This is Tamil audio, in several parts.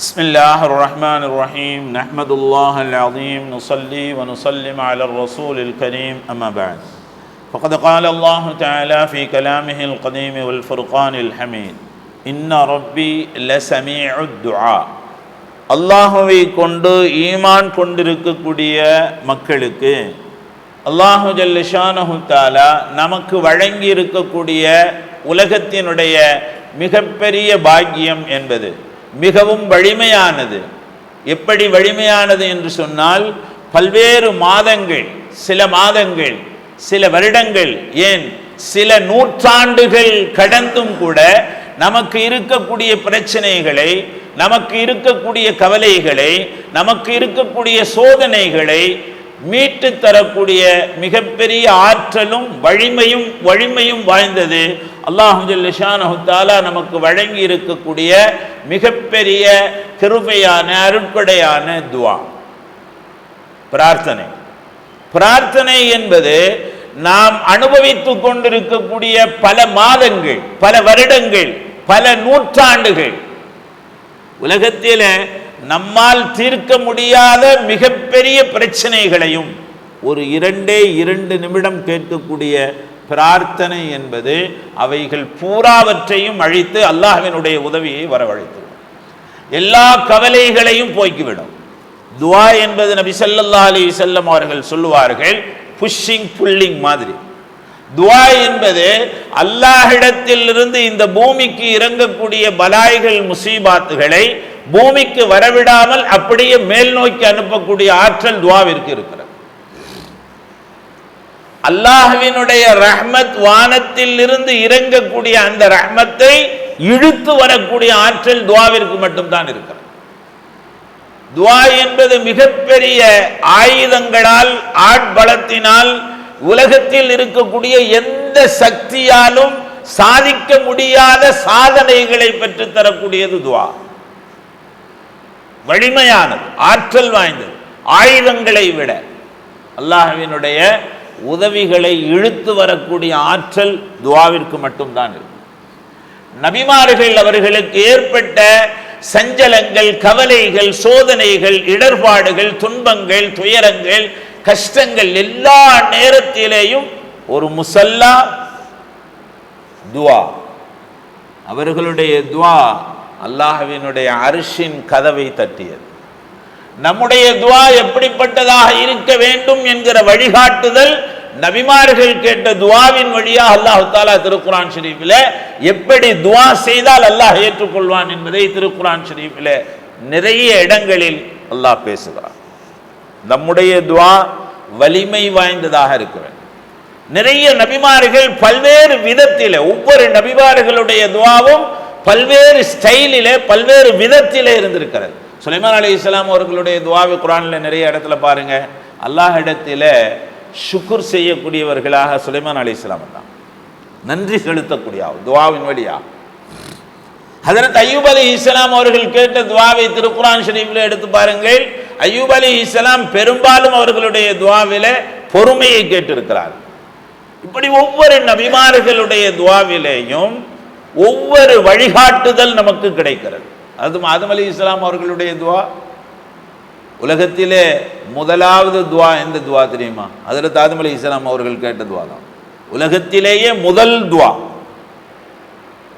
بسم الله الرحمن الرحيم نحمد الله العظيم نصلي ونسلم على الرسول الكريم أما بعد فقد قال الله تعالى في كلامه القديم والفرقان الحميد إن ربي لسميع الدعاء அல்லாஹுவை கொண்டு ஈமான் கொண்டிருக்கக்கூடிய மக்களுக்கு அல்லாஹு ஜல்லிஷானஹு தாலா நமக்கு வழங்கி இருக்கக்கூடிய உலகத்தினுடைய மிகப்பெரிய பாக்கியம் என்பது மிகவும் வலிமையானது. எப்படி வலிமையானது என்று சொன்னால் பல்வேறு மாதங்கள் சில மாதங்கள் சில வருடங்கள் ஏன்? சில நூற்றாண்டுகள் கடந்தும் கூட நமக்கு இருக்கக்கூடிய பிரச்சனைகளை நமக்கு இருக்கக்கூடிய கவலைகளை நமக்கு இருக்கக்கூடிய சோதனைகளை மீட்டு தரக்கூடிய மிகப்பெரிய ஆற்றலும் வலிமையும் வலிமையும் வாய்ந்தது அல்லாஹுஜல்லிஷானஹுத்தாலா நமக்கு வழங்கி இருக்கக்கூடிய மிகப்பெரிய கிருபையான அருட்படையான துவா. பிரார்த்தனை. பிரார்த்தனை என்பது நாம் அனுபவித்துக் கொண்டிருக்கக்கூடிய பல மாதங்கள் பல வருடங்கள் பல நூற்றாண்டுகள். உலகத்தில நம்மால் தீர்க்க முடியாத மிகப்பெரிய பிரச்சனைகளையும் ஒரு இரண்டே இரண்டு நிமிடம் கேட்கக்கூடிய பிரார்த்தனை என்பது அவைகள் பூராவற்றையும் அழித்து அல்லாஹ்வினுடைய உதவியை வரவழைத்து. எல்லா கவலைகளையும் போய்க்கிவிடும் துவா என்பது நபி சல்லா அலி செல்லம் அவர்கள் சொல்லுவார்கள் புஷ்ஷிங் புல்லிங் மாதிரி. துவா என்பது அல்லாஹிடத்திலிருந்து இந்த பூமிக்கு இறங்கக்கூடிய பலாய்கள் முசீபாத்துகளை பூமிக்கு வரவிடாமல் அப்படியே மேல் நோக்கி அனுப்பக்கூடிய ஆற்றல் துவாவிற்கு இருக்கிறது. அல்லாஹுவினுடைய ரஹ்மத் வானத்தில் இருந்து இறங்கக்கூடிய அந்த ரஹ்மத்தை இழுத்து வரக்கூடிய ஆற்றல் துவாவிற்கு மட்டும்தான் இருக்கிறது. துவா என்பது மிகப்பெரிய ஆயுதங்களால் ஆட்பலத்தினால் உலகத்தில் இருக்கக்கூடிய எந்த சக்தியாலும் சாதிக்க முடியாத சாதனைகளை பெற்று தரக்கூடியது துவா. வலிமையானது ஆற்றல் வாய்ந்தது ஆயுதங்களை விட. அல்லாஹுவினுடைய உதவிகளை இழுத்து வரக்கூடிய ஆற்றல் துவாவிற்கு மட்டும்தான் இருக்கு. நபிமார்கள் அவர்களுக்கு ஏற்பட்ட சஞ்சலங்கள் கவலைகள் சோதனைகள் இடர்பாடுகள் துன்பங்கள் துயரங்கள் கஷ்டங்கள் எல்லா நேரத்திலேயும் ஒரு முசல்லா துவா. அவர்களுடைய துவா அல்லாஹவினுடைய அரிசின் கதவை தட்டியது. நம்முடைய துவா எப்படிப்பட்டதாக இருக்க வேண்டும் என்கிற வழிகாட்டுதல் நபிமார்கள் கேட்ட துவாவின் வழியாக அல்லாஹு தாலா திருக்குரான் ஷரீஃபில். எப்படி துவா செய்தால் அல்லாஹ் ஏற்றுக்கொள்வான் என்பதை திருக்குரான் ஷரீஃபில் நிறைய இடங்களில் அல்லாஹ் பேசுகிறான். நம்முடைய துவா வலிமை வாய்ந்ததாக இருக்க வேண்டும். நிறைய நபிமார்கள் பல்வேறு விதத்தில் ஒவ்வொரு நபிமார்களுடைய துவாவும் பல்வேறு ஸ்டைலிலே பல்வேறு விதத்திலே இருந்திருக்கிறது. சுலைமான் அலி இஸ்லாம் அவர்களுடைய துவாவி குரானில் நிறைய இடத்துல பாருங்க. அல்லாஹ் இடத்துல சுக்குர் செய்யக்கூடியவர்களாக சுலைமான் அலி இஸ்லாம் தான் நன்றி செலுத்தக்கூடிய துவாவின் வழியா. ஹதரத் ஐயூப் அலி இஸ்லாம் அவர்கள் கேட்ட துவாவை திருக்குரான் ஷரீஃபில் எடுத்து பாருங்கள். ஐயூப் அலி இஸ்லாம் பெரும்பாலும் அவர்களுடைய துவாவில பொறுமையை கேட்டிருக்கிறார். இப்படி ஒவ்வொரு நபிமார்களுடைய துவாவிலேயும் ஒவ்வொரு வழிகாட்டுதல் நமக்கு கிடைக்கிறது. அது ஆதம் அலி இஸ்லாம் அவர்களுடைய துவா. உலகத்திலே முதலாவது துவா எந்த துவா தெரியுமா? அதில் ஆதம் அலி இஸ்லாம் அவர்கள் கேட்ட துவா தான். உலகத்திலேயே முதல் துவா.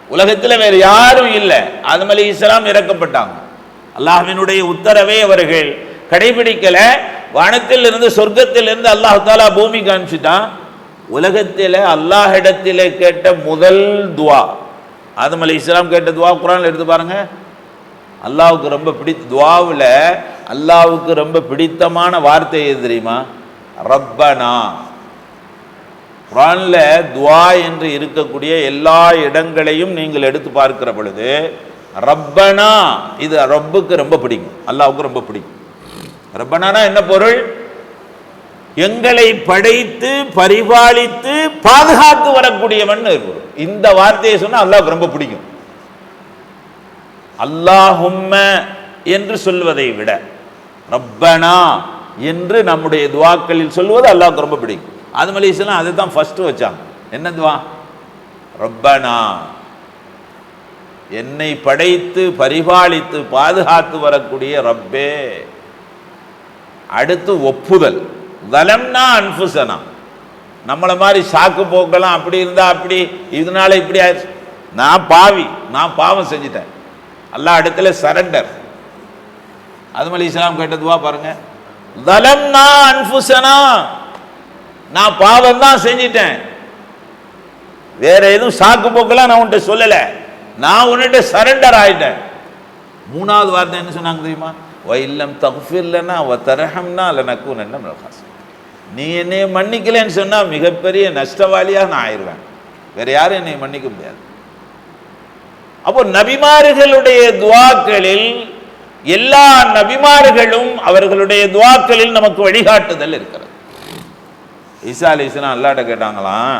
உலகத்தில் வேறு யாரும் இல்லை. ஆதம் அலி இஸ்லாம் இறக்கப்பட்டாங்க. அல்லாஹினுடைய உத்தரவை அவர்கள் கடைபிடிக்கல. வனத்தில் இருந்து சொர்க்கத்தில் இருந்து அல்லாஹ் தாலா பூமி காமிச்சுட்டான். உலகத்தில் அல்லாஹிடத்தில் கேட்ட முதல் துவா. ஆதம் அலி இஸ்லாம் கேட்ட துவா குரான் எடுத்து பாருங்க. அல்லாவுக்கு ரொம்ப பிடித்த துவாவில் அல்லாவுக்கு ரொம்ப பிடித்தமான வார்த்தை எது தெரியுமா? ரப்பனா. குரானில் துவா என்று இருக்கக்கூடிய எல்லா இடங்களையும் நீங்கள் எடுத்து பார்க்கிற பொழுது ரப்பனா இது ரப்புக்கு ரொம்ப பிடிக்கும். அல்லாவுக்கு ரொம்ப பிடிக்கும். ரப்பனானா என்ன பொருள்? எங்களை படைத்து பரிபாலித்து பாதுகாத்து வரக்கூடியவன் இந்த வார்த்தையை சொன்னால் அல்லாவுக்கு ரொம்ப பிடிக்கும். அல்லாஹும்ம என்று சொல்வதை விட ரப்பனா என்று நம்முடைய துவாக்களில் சொல்வது அல்லாஹ்க்கு ரொம்ப பிடிக்கும். அது மலேசியெல்லாம் அதை தான் ஃபஸ்ட்டு வச்சாங்க. என்ன துவா? ரப்பனா. என்னை படைத்து பரிபாலித்து பாதுகாத்து வரக்கூடிய ரப்பே. அடுத்து ஒப்புதல். தலம்னா அன்புசனா. நம்மளை மாதிரி சாக்கு போக்கலாம் அப்படி இருந்தா அப்படி இதனால இப்படி ஆயிடுச்சு. நான் பாவி நான் பாவம் செஞ்சிட்டேன். அல்லா இடத்துல சரண்டர் அதும் அலி இஸ்லாம் கேட்டதுவா பாருங்க. தலம்னா அன்புசனா நான் பாவம் தான் செஞ்சிட்டேன். வேற எதுவும் சாக்கு போக்கெல்லாம் நான் உன்கிட்ட சொல்லலை. நான் உன்கிட்ட சரண்டர் ஆயிட்டேன். மூணாவது வார்த்தை என்ன சொன்னாங்க தெரியுமா? வ இல்லம் தகுஃபிர்லனா வ தரஹம்னா லனக்கூன் என்ன நீ என்னை மன்னிக்கலைன்னு சொன்னா மிகப்பெரிய நஷ்டவாளியாக நான் ஆயிடுவேன் வேற யாரும் என்னை மன்னிக்க முடியாது. அப்போ நபிமார்களுடைய துவாக்களில் எல்லா நபிமார்களும் அவர்களுடைய துவாக்களில் நமக்கு வழிகாட்டுதல் இருக்கிறது. ஈசா அலி இஸ்லாம் அல்லாட்ட கேட்டாங்களாம்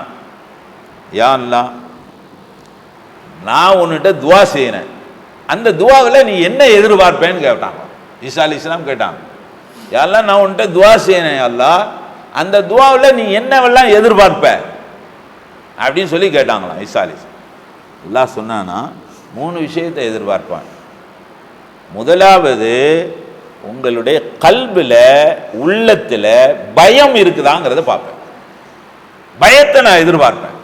யா அல்லா நான் உன்னிட்ட துவா செய்கிறேன் அந்த துவாவில் நீ என்ன எதிர்பார்ப்பேன்னு கேட்டாங்க. ஈசா அலி இஸ்லாம் கேட்டாங்க யாரெல்லாம் நான் உன்கிட்ட துவா செய்யறேன் அல்லா. அந்த துவாவில் நீ என்னவெல்லாம் எதிர்பார்ப்ப? அப்படின்னு சொல்லி கேட்டாங்களாம் ஈசா அலி இஸ்லாம். சொன்னானா மூணு விஷயத்தை எதிர்பார்ப்பான். முதலாவது உங்களுடைய கல்பில் உள்ளத்தில் பயம் இருக்குதாங்கிறத பார்ப்பேன். பயத்தை நான் எதிர்பார்ப்பேன்.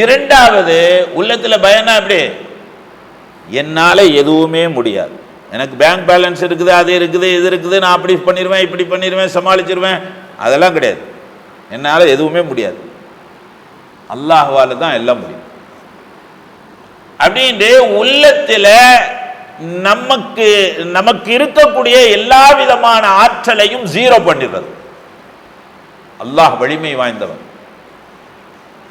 இரண்டாவது உள்ளத்தில் பயம்னா அப்படி என்னால் எதுவுமே முடியாது. எனக்கு பேங்க் பேலன்ஸ் இருக்குது அது இருக்குது இது இருக்குது நான் அப்படி பண்ணிடுவேன் இப்படி பண்ணிடுவேன் சமாளிச்சிருவேன். அதெல்லாம் கிடையாது. என்னால் எதுவுமே முடியாது. அல்லாஹ்வால தான் எல்லாம் முடியும். அப்படின்ட்டு உள்ளத்தில் நமக்கு நமக்கு இருக்கக்கூடிய எல்லா விதமான ஆற்றலையும் ஜீரோ பண்ணிடுறது. அல்லாஹ் வலிமை வாய்ந்தவன்.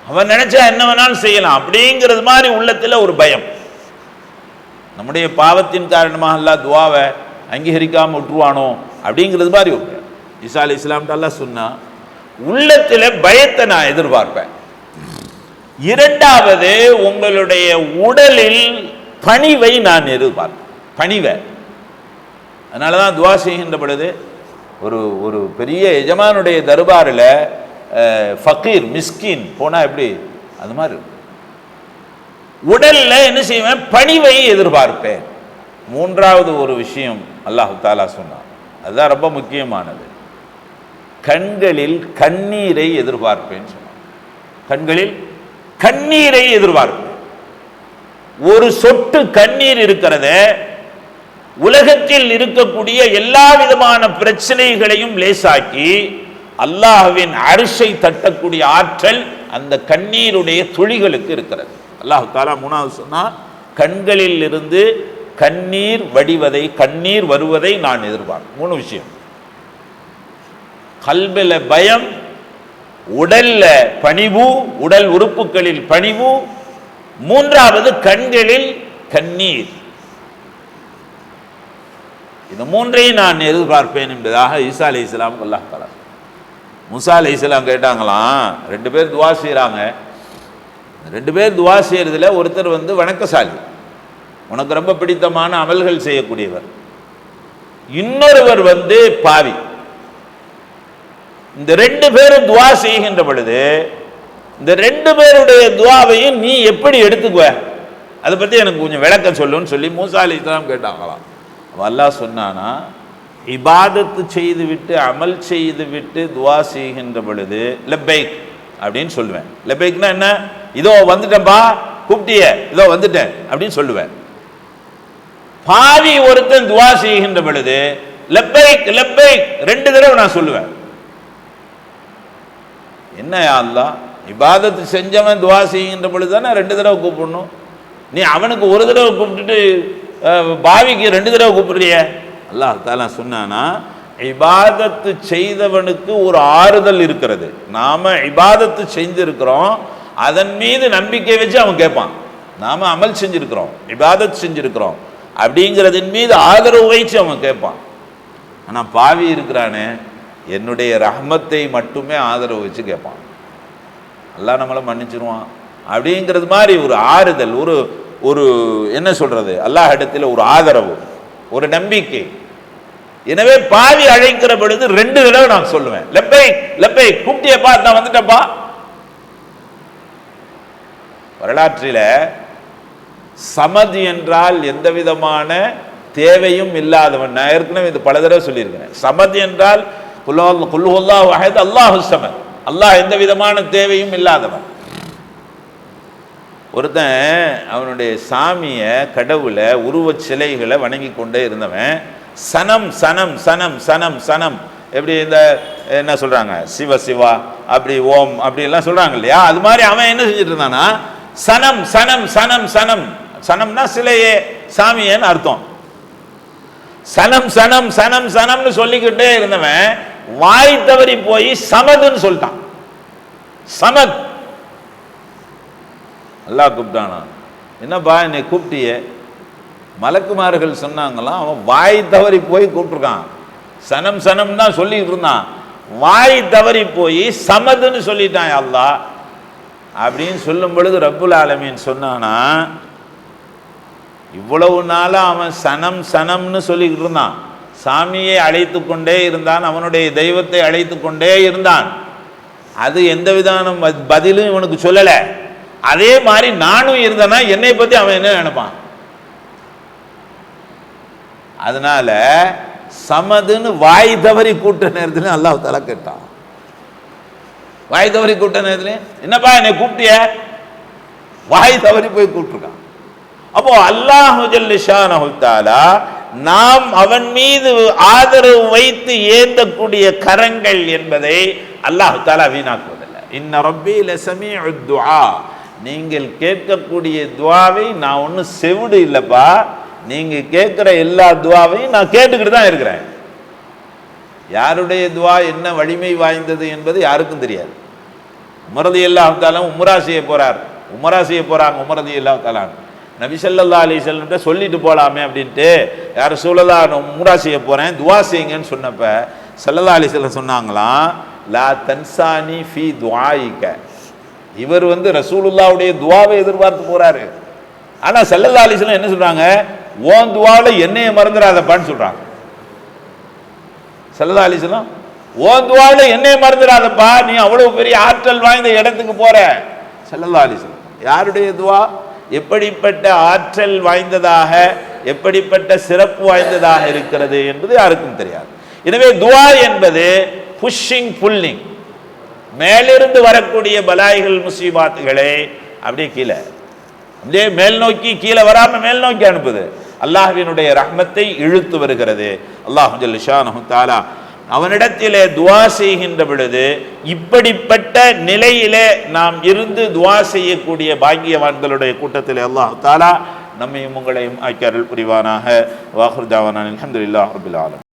அவன் நினைச்சா என்ன வேணாலும் செய்யலாம். அப்படிங்கிறது மாதிரி உள்ளத்தில் ஒரு பயம். நம்முடைய பாவத்தின் காரணமாக அல்லா துவாவை அங்கீகரிக்காம விட்டுருவானோ அப்படிங்கிறது மாதிரி ஒரு ஈசா அலி இஸ்லாம்ட்டு அல்லாஹ் சொன்னா உள்ளத்தில் பயத்தை நான் எதிர்பார்ப்பேன். இரண்டாவது உங்களுடைய உடலில் பணிவை நான் எதிர்பார்ப்பேன். பணிவை. அதனால தான் துவா செய்கின்ற பொழுது ஒரு ஒரு பெரிய எஜமானுடைய தர்பாரில் ஃபக்கீர் மிஸ்கின் போனால் எப்படி? அது மாதிரி இருக்கும். உடல்ல என்ன செய்வேன்? பணிவை எதிர்பார்ப்பேன். மூன்றாவது ஒரு விஷயம் அல்லாஹு தாலா சொன்னான். அதுதான் ரொம்ப முக்கியமானது. கண்களில் கண்ணீரை எதிர்பார்ப்பேன் சொன்னான். கண்களில் கண்ணீரை எதிர்பார்க்கும் ஒரு சொட்டு கண்ணீர் இருக்கிறத. உலகத்தில் இருக்கக்கூடிய எல்லா விதமான பிரச்சனைகளையும் லேசாக்கி அல்லாஹ்வின் அரிசை தட்டக்கூடிய ஆற்றல் அந்த கண்ணீருடைய துளிகளுக்கு இருக்கிறது. அல்லாஹ் தாலா மூணாவது சொன்னா கண்களில் இருந்து கண்ணீர் வடிவதை கண்ணீர் வருவதை நான் எதிர்பார்க்கிறேன் மூணு விஷயம். கல்வில பயம் உடல்ல பணிவு உடல் உறுப்புகளில் பணிவு. மூன்றாவது கண்களில் கண்ணீர். இந்த மூன்றையும் நான் எதிர்பார்ப்பேன் என்பதாக ஈசா அலி இஸ்லாம் அல்லாஹ் முசா அலி இஸ்லாம் கேட்டாங்களாம் ரெண்டு பேர் துவா செய்கிறாங்க ரெண்டு பேர் துவா செய்யறதுல ஒருத்தர் வந்து வணக்கசாலி. உனக்கு ரொம்ப பிடித்தமான அமல்கள் செய்யக்கூடியவர். இன்னொருவர் வந்து பாவி. இந்த ரெண்டு பேரும் துவா செய்கின்ற பொழுது இந்த ரெண்டு பேருடைய துவாவையும் நீ எப்படி எடுத்துக்குவ? அதை பற்றி எனக்கு கொஞ்சம் விளக்கம் சொல்லுன்னு சொல்லி மூசா அலி இஸ்லாம் கேட்டாங்களாம். அவன் சொன்னானா இபாதத்து செய்து விட்டு அமல் செய்து விட்டு துவா செய்கின்ற பொழுது லெப்பைக் அப்படின்னு சொல்லுவேன். லெப்பைக்னா என்ன? இதோ வந்துட்டேன்பா கூப்பிட்டிய இதோ வந்துட்டேன் அப்படின்னு சொல்லுவேன். பாவி ஒருத்தன் துவா செய்கின்ற பொழுது லெப்பைக் லெப்பைக் ரெண்டு தடவை நான் சொல்லுவேன். என்ன அல்லா இபாதத்து செஞ்சவன் துவா செய்கின்ற பொழுது தானே ரெண்டு தடவை கூப்பிடணும்? நீ அவனுக்கு ஒரு தடவை கூப்பிட்டுட்டு பாவிக்கு ரெண்டு தடவை கூப்பிடுறிய? அல்லாஹ் தாலா சொன்னானா இபாதத்து செய்தவனுக்கு ஒரு ஆறுதல் இருக்கிறது. நாம இபாதத்து செஞ்சிருக்கிறோம் அதன் மீது நம்பிக்கை வச்சு அவன் கேட்பான். நாம அமல் செஞ்சிருக்கிறோம் இபாதத்து செஞ்சிருக்கிறோம் அப்படிங்கிறதின் மீது ஆதரவு வைச்சு அவன் கேட்பான். ஆனால் பாவி இருக்கிறானே என்னுடைய ரஹ்மத்தை மட்டுமே ஆதரவு வச்சு கேட்பான். எல்லாம் நம்மளை மன்னிச்சிருவான். அப்படிங்கிறது மாதிரி ஒரு ஆறுதல் ஒரு ஒரு என்ன சொல்றது? அல்லாஹ் இடத்துல ஒரு ஆதரவு ஒரு நம்பிக்கை. எனவே பாவி அழைக்கிற பொழுது ரெண்டு தடவை நான் சொல்லுவேன். லெப்பை லெப்பை கூப்பிட்டியப்பா நான் வந்துட்டப்பா வரலாற்றில சமதி என்றால் எந்த விதமான தேவையும் இல்லாதவன். நான் ஏற்கனவே இது பல தடவை சொல்லியிருக்கிறேன். சமதி என்றால் குல்லுல்லா வஹத் அல்லாஹு சமத் அல்லாஹ் எந்த விதமான தேவையும் இல்லாதவன். ஒருத்தன் அவனுடைய சாமியை கடவுளை உருவச் சிலைகளை வணங்கி கொண்டே இருந்தவன். சனம் சனம் சனம் சனம் சனம். எப்படி இந்த என்ன சொல்றாங்க? சிவ சிவா அப்படி ஓம் அப்படி எல்லாம் சொல்றாங்க இல்லையா? அது மாதிரி அவன் என்ன செஞ்சுட்டு இருந்தானா சனம் சனம் சனம் சனம். சனம்னா சிலையே சாமியேன்னு அர்த்தம். சனம் சனம் சனம் சனம்னு சொல்லிக்கிட்டே இருந்தவன் வாய் தவறி போய் சமதுன்னு சொல்லிட்டான். சமத். அல்லா கூப்பிட்டானா? என்னப்பா என்னை கூப்பிட்டியே? மலக்குமார்கள் சொன்னாங்களாம் அவன் வாய் தவறி போய் கூப்பிட்டுருக்கான். சனம் சனம் தான் சொல்லிட்டு இருந்தான். வாய் தவறி போய் சமதுன்னு சொல்லிட்டான் அல்லா அப்படின்னு சொல்லும் பொழுது ரப்புல் ஆலமீன் சொன்னானா இவ்வளவு நாளா அவன் சனம் சனம்னு சொல்லிக்கிட்டு இருந்தான். சாமியை அழைத்து கொண்டே இருந்தான் அவனுடைய தெய்வத்தை அழைத்து கொண்டே இருந்தான். அது எந்த விதமான பதிலும் இவனுக்கு சொல்லலை. அதே மாதிரி நானும் இருந்தேன்னா என்னை பத்தி அவன் என்ன நினைப்பான்? அதனால சமதுன்னு வாய் தவறி கூட்ட நேரத்துல அல்லாஹ் தலை கேட்டான். வாய் தவறி கூட்ட நேரத்துல என்னப்பா என்னை கூப்பிட்டிய? வாய் தவறி போய் கூப்பிட்டுருக்கான். அப்போ அல்லாஹு ஜல்லிஷானஹு தஆலா நாம் அவன் மீது ஆதரவு வைத்து ஏந்தக்கூடிய கரங்கள் என்பதை அல்லாஹ் தாலா வீணாக்குவதில்லை. இன்ன ரப்பி லசமீஉ துஆ. நீங்கள் கேட்கக்கூடிய துவாவை நான் ஒன்றும் செவிடு இல்லைப்பா. நீங்கள் கேட்குற எல்லா துவாவையும் நான் கேட்டுக்கிட்டு தான் இருக்கிறேன். யாருடைய துவா என்ன வலிமை வாய்ந்தது என்பது யாருக்கும் தெரியாது. உமரதி அல்லாஹாலும் உம்ரா செய்ய போகிறார் உமரா செய்ய போறாங்க உமரதி அல்லாஹாலான் நபிசல்லா அலிசல்லிட்ட சொல்லிட்டு போகலாமே அப்படின்ட்டு யார் சூழலா நான் மூடா செய்ய போகிறேன் துவா செய்யுங்கன்னு சொன்னப்ப சல்லல்லா அலிசல்ல சொன்னாங்களாம் லா தன்சானி ஃபி துவாயிக்க இவர் வந்து ரசூலுல்லாவுடைய துவாவை எதிர்பார்த்து போறாரு. ஆனா ஸல்லல்லாஹு அலைஹி என்ன சொல்றாங்க? ஓன் துவாவில் என்னைய மறந்துடாதப்பான்னு சொல்றாங்க. சல்லா அலிஸ்லாம் ஓன் துவாவில் என்னைய மறந்துடாதப்பா நீ அவ்வளவு பெரிய ஆற்றல் வாய்ந்த இடத்துக்கு போற. சல்லல்லா அலிஸ்லாம் யாருடைய துவா? எப்படிப்பட்ட ஆற்றல் வாய்ந்ததாக எப்படிப்பட்ட சிறப்பு வாய்ந்ததாக இருக்கிறது என்பது யாருக்கும் தெரியாது. எனவே துவா என்பது புஷ்ஷிங் புல்லிங் மேலிருந்து வரக்கூடிய பலாய்கள் முசீபாத்துகளை அப்படியே கீழே. அப்படியே மேல் நோக்கி கீழே வராமல் மேல் நோக்கி அனுப்புது. அல்லாஹினுடைய ரஹ்மத்தை இழுத்து வருகிறது. அல்லாஹ் ஜல்லிஷானஹு தாலா அவனிடத்திலே துவா செய்கின்ற பொழுது இப்படிப்பட்ட நிலையிலே நாம் இருந்து துவா செய்யக்கூடிய பாக்கியவான்களுடைய கூட்டத்தில் அல்லாஹ் தாலா நம்மையும் உங்களையும் ஆக்கியருள் புரிவானாக. வாஹுர் அலமதுல்லா அல்ஹம்துலில்லாஹ் ஆலம்